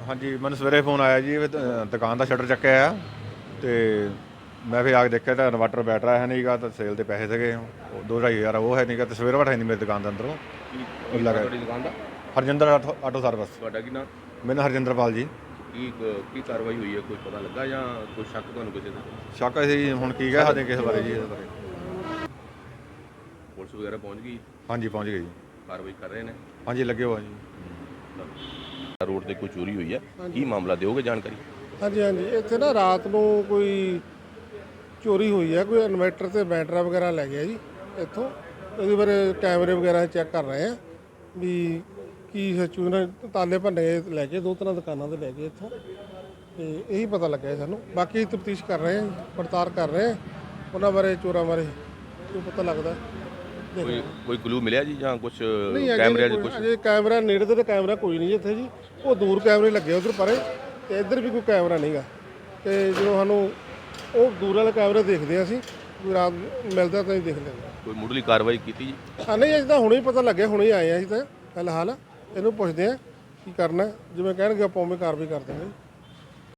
ਹਾਂਜੀ ਮੈਨੂੰ ਸਵੇਰੇ ਫੋਨ ਆਇਆ ਜੀ ਵੀ ਦ- ਦੁਕਾਨ ਦਾ ਸ਼ਟਰ ਚੱਕਿਆ ਆ ਤੇ ਮੈਂ ਫਿਰ ਆ ਕੇ ਦੇਖਿਆ ਤਾਂ ਇਨਵਰਟਰ ਬੈਟਰਾ ਹੈ ਨਹੀਂਗਾ ਤਾਂ ਸੇਲ ਦੇ ਪੈਸੇ ਸੀਗੇ ਉਹ ਦੋ ਢਾਈ ਹਜ਼ਾਰ ਉਹ ਹੈ ਨਹੀਂਗਾ ਤੇ ਸਵੇਰੇ ਹੈ ਨਹੀਂ ਮੇਰੀ ਦੁਕਾਨ ਦੇ ਅੰਦਰੋਂ। ਉਹ ਲੱਗਾ। ਤੁਹਾਡੀ ਦੁਕਾਨ ਦਾ? Harjinder auto- auto service. ਤੁਹਾਡਾ ਕੀ ਨਾਮ? ਮੈਨੂੰ ਹਰਜਿੰਦਰਪਾਲ ਜੀ। ਕੀ ਕੀ ਕਾਰਵਾਈ ਹੋਈ ਹੈ? ਕੋਈ ਪਤਾ ਲੱਗਾ ਜਾਂ ਕੋਈ ਸ਼ੱਕ ਤੁਹਾਨੂੰ ਕਿਸੇ ਦੇ ਸ਼ੱਕ ਸੀ ਹੁਣ ਕੀ ਕਹਿ ਸਕਦੇ ਕਿਸੇ ਬਾਰੇ ਜੀ ਇਹਦੇ ਬਾਰੇ। ਪੁਲਿਸ ਵਗੈਰਾ ਪਹੁੰਚ ਗਈ? ਹਾਂਜੀ ਪਹੁੰਚ ਗਏ ਜੀ। ਕਾਰਵਾਈ ਕਰ ਰਹੇ ਨੇ? ਹਾਂਜੀ ਲੱਗੇ ਹੋਆ ਜੀ। ਰੋਡ ਤੇ ਕੋਈ ਚੋਰੀ ਹੋਈ ਹੈ? ਕੀ ਮਾਮਲਾ ਦਿਓਗੇ ਜਾਣਕਾਰੀ? ਹਾਂਜੀ ਹਾਂਜੀ। ਇੱਥੇ ਨਾ ਰਾਤ ਨੂੰ ਕੋਈ ਚੋਰੀ ਹੋਈ ਹੈ। ਕੋਈ ਇਨਵਰਟਰ ਤੇ ਬੈਟਰਾ ਵਗੈਰਾ ਲੈ ਗਿਆ ਜੀ ਇੱਥੋਂ। ਉਹਦੇ ਬਾਰੇ ਕੈਮਰੇ ਵਗੈਰਾ ਚੈੱਕ ਕਰ ਰਹੇ ਆ ਵੀ ਕੀ ਸਚੂਨ ਤਾਲੇ ਭੰਨੇ ਲੈ ਕੇ ਦੋ ਤਰ੍ਹਾਂ ਦੁਕਾਨਾਂ ਤੇ ਲੈ ਗਏ ਇੱਥੋਂ। ਤੇ ਇਹੀ ਪਤਾ ਲੱਗਿਆ ਸਾਨੂੰ। ਬਾਕੀ ਤਫਤੀਸ਼ ਕਰ ਰਹੇ ਆ ਪੜਤਾਲ ਕਰ ਰਹੇ ਆ ਉਹਨਾਂ ਬਾਰੇ ਚੋਰਾਂ ਬਾਰੇ ਜੋ ਪਤਾ ਲੱਗਦਾ। ਕੋਈ ਕੋਈ ਕਲੂ ਮਿਲਿਆ ਜੀ ਜਾਂ ਕੁਝ ਨਹੀਂ ਅਜੇ ਕੈਮਰੇ ਕੋਈ- ਕੁਝ ਅਜੇ ਕੈਮਰਾ ਨੇੜੇ ਤੇ ਤਾਂ ਕੈਮਰਾ ਕੋਈ ਨਹੀਂ ਇੱਥੇ ਜੀ। ਉਹ ਦੂਰ ਕੈਮਰੇ ਲੱਗੇ ਉਧਰ ਪਰੇ ਤੇ ਇੱਧਰ ਵੀ ਕੋਈ ਕੈਮਰਾ ਨਹੀਂਗਾ। ਤੇ ਜਦੋਂ ਸਾਨੂੰ ਉਹ ਦੂਰ ਵਾਲੇ ਕੈਮਰੇ ਦੇਖਦੇ ਹਾਂ ਅਸੀਂ ਕੋਈ ਰਾਤ ਮਿਲਦਾ ਤਾਂ ਹੀ ਦੇਖ ਲੈਂਦੇ ਕੋਈ ਮੁੱਢਲੀ ਕਾਰਵਾਈ ਕੀਤੀ ਜੀ? ਹਾਂ ਨਹੀਂ ਅਜੇ ਤਾਂ ਹੁਣੇ ਹੀ ਪਤਾ ਲੱਗਿਆ ਹੁਣੇ ਹੀ ਆਏ ਆ ਅਸੀਂ ਤਾਂ ਫਿਲਹਾਲ। ਇਹਨੂੰ ਪੁੱਛਦੇ ਆ ਕੀ ਕਰਨਾ ਜਿਵੇਂ ਕਹਿਣਗੇ ਆਪਾਂ ਉਵੇਂ ਕਾਰਵਾਈ ਕਰ ਦਾਂਗੇ